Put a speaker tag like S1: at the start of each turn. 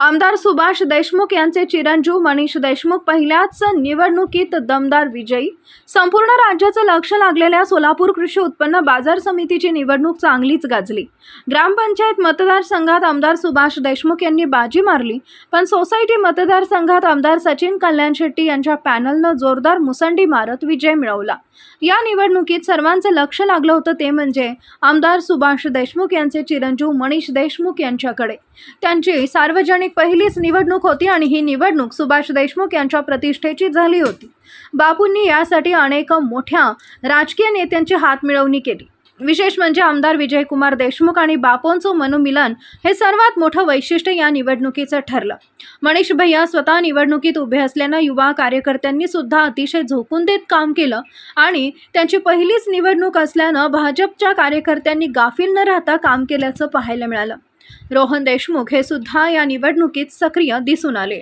S1: आमदार सुभाष देशमुख यांचे चिरंजीव मनीष देशमुख पहिल्याच निवडणुकीत दमदार विजयी. संपूर्ण राज्याचं लक्ष लागलेल्या सोलापूर कृषी उत्पन्न बाजार समितीची निवडणूक चांगलीच गाजली. ग्रामपंचायत मतदारसंघात आमदार सुभाष देशमुख यांनी बाजी मारली पण सोसायटी मतदारसंघात आमदार सचिन कल्याण शेट्टी यांच्या पॅनलनं जोरदार मुसंडी मारत विजय मिळवला. या निवडणुकीत सर्वांचं लक्ष लागलं होतं ते म्हणजे आमदार सुभाष देशमुख यांचे चिरंजीव मनीष देशमुख यांच्याकडे. त्यांची सार्वजनिक पहिलीच निवडणूक होती आणि ही निवडणूक सुभाष देशमुख यांच्या प्रतिष्ठेची झाली होती. बापूंनी यासाठी अनेक मोठ्या राजकीय नेत्यांची हात मिळवणी केली. विशेष म्हणजे आमदार विजयकुमार देशमुख आणि बापोंचं मनोमिलन हे सर्वात मोठं वैशिष्ट्य या निवडणुकीचं ठरलं. मनीष भैया स्वतः निवडणुकीत उभे असल्यानं युवा कार्यकर्त्यांनी सुद्धा अतिशय झोकून देत काम केलं आणि त्यांची पहिलीच निवडणूक असल्यानं भाजपच्या कार्यकर्त्यांनी गाफील न राहता काम केल्याचं पाहायला मिळालं. रोहन देशमुख हे सुद्धा या निवडणुकीत सक्रिय दिसून आले.